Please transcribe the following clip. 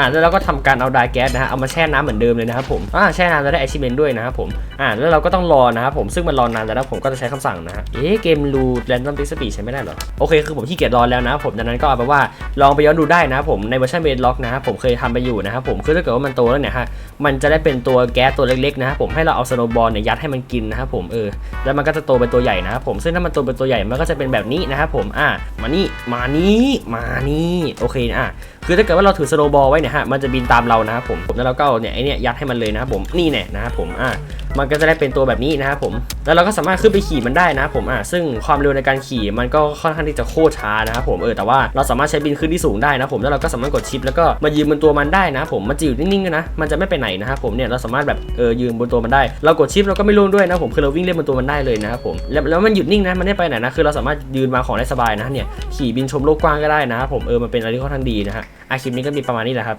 อ่าแล้วเราก็ทำการเอาไดแก๊สนะฮะเอามาแช่น้ำเหมือนเดิมเลยนะครับผมอ่าแช่น้ำจะได้ achievement ด้วยนะครับผมอ่าแล้วเราก็ต้องรอนะครับผมซึ่งมันรอนานแล้วผมก็จะใช้คำสั่งนะฮะเอ๊ะเกมรูแรนดอมดิสปีใช้ไม่ได้หรอโอเคคือผมขี้เกียจรอแล้วนะครับผมดังนั้นก็เอาไปว่าลองไปย้อนดูได้นะครับผมในเวอร์ชันเบดล็อกนะครับผมเคยทำไปอยู่นะครับผมคือถ้าเกิดว่ามันโตแล้วเนี่ยฮะมันจะได้เป็นตัวแก๊สตัวเล็กๆนะครับผมให้เราเอาสโนบอลเนี่ยยัดให้มันกินนะครับผมเออแล้วมันก็จะโตเป็นตัวใหญ่นะครับผมซึ่งถ้ามันโตเป็นตัวใหญ่มันก็จะเป็นแบบนี้นะครับผมอะมานี่มานี่มานี่โอเคอะ คือถ้าเกิดว่าเราถือสโนว์บอลไว้เนี่ยฮะมันจะบินตามเรานะครับผมแล้วเราก็เอาเนี่ยไอเนี่ยยัดให้มันเลยนะครับผมนี่แน่นะครับผมอ่ามันก็จะได้เป็นตัวแบบนี้นะครับผมแล้วเราก็สามารถขึ้นไปขี่มันได้นะครับผมอ่าซึ่งความเร็วในการขี่มันก็ค่อนข้างที่จะโคตรช้านะครับผมเออแต่ว่าเราสามารถใช้บินขึ้นที่สูงได้นะครับผมแล้วเราก็สามารถกดชิปแล้วก็มายืนบนตัวมันได้นะครับผมมันจะอยู่นิ่งๆนะมันจะไม่ไปไหนนะครับผมเนี่ยเราสามารถแบบเออยืนบนตัวมันได้ เรากดชิปเราก็ไม่ล่วงด้วยนะครับผมคือเราวิ่งเล่นบนตัวมันได้เลยนะครับผมแล้วแล้วมันหยุดนิ่งนะมันไม่ไปไหนนะคือเราสามารถยืนวางของได้สบายนะเนี่ยขี่บินชมโลกกว้างก็ได้นะครับผมเออมันเป็นอะไรที่ค่อนข้างดีนะฮะอะคลิปนี้ก็มีประมาณนี้แหละครับ